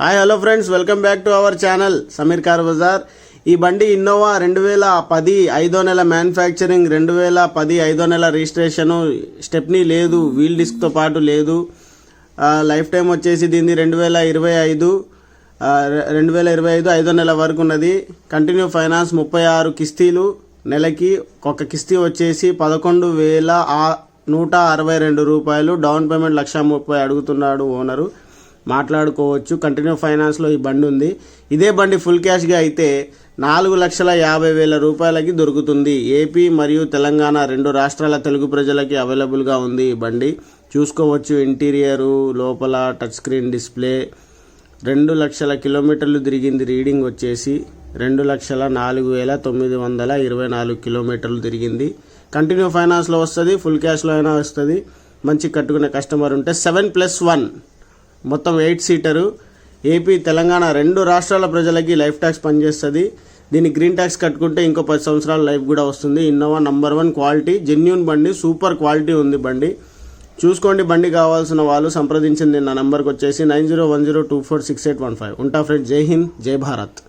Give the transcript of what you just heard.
Hi hello friends welcome back to our channel Sameer car bazaar. ఈ బండి Innova రెండు వేల పది ఐదో నెల మ్యానుఫ్యాక్చరింగ్ రెండు వేల పది ఐదో నెల రిజిస్ట్రేషను స్టెప్నీ లేదు వీల్ డిస్క్తో పాటు లేదు. లైఫ్ టైం వచ్చేసి దీన్ని రెండు వేల ఇరవై ఐదు రెండు వేల ఇరవై ఐదు ఐదో నెల వరకు ఉన్నది. కంటిన్యూ ఫైనాన్స్ ముప్పై ఆరు కిస్తీలు నెలకి ఒక కిస్తీ వచ్చేసి పదకొండు వేల నూట అరవై రెండు రూపాయలు. డౌన్ పేమెంట్ లక్ష ముప్పై అడుగుతున్నాడు ఓనరు. మాట్లాడుకోవచ్చు. కంటిన్యూ ఫైనాన్స్లో ఈ బండి ఉంది. ఇదే బండి ఫుల్ క్యాష్గా అయితే నాలుగు లక్షల యాభై వేల రూపాయలకి దొరుకుతుంది. ఏపీ మరియు తెలంగాణ రెండు రాష్ట్రాల తెలుగు ప్రజలకి అవైలబుల్గా ఉంది ఈ బండి. చూసుకోవచ్చు ఇంటీరియరు లోపల టచ్ స్క్రీన్ డిస్ప్లే రెండు లక్షల కిలోమీటర్లు తిరిగింది రీడింగ్ వచ్చేసి. రెండు లక్షల నాలుగు వేల తొమ్మిది వందల ఇరవై నాలుగు కిలోమీటర్లు తిరిగింది. కంటిన్యూ ఫైనాన్స్లో వస్తుంది ఫుల్ క్యాష్లో అయినా వస్తుంది. మంచి కట్టుకునే కస్టమర్ ఉంటే సెవెన్ ప్లస్ వన్ మొత్తం ఎయిట్ సీటరు. ఏపీ తెలంగాణ రెండు రాష్ట్రాల ప్రజలకి లైఫ్ ట్యాక్స్ పనిచేస్తుంది. దీని గ్రీన్ ట్యాక్స్ కట్టుకుంటే ఇంకో పది సంవత్సరాల లైఫ్ కూడా వస్తుంది. Innova number one quality genuine బండి సూపర్ క్వాలిటీ ఉంది బండి. చూసుకోండి బండి కావాల్సిన వాళ్ళు సంప్రదించింది నా నెంబర్కి వచ్చేసి nine zero one zero two four six eight one five. ఉంటా ఫ్రెండ్ జై హింద్ జై భారత్.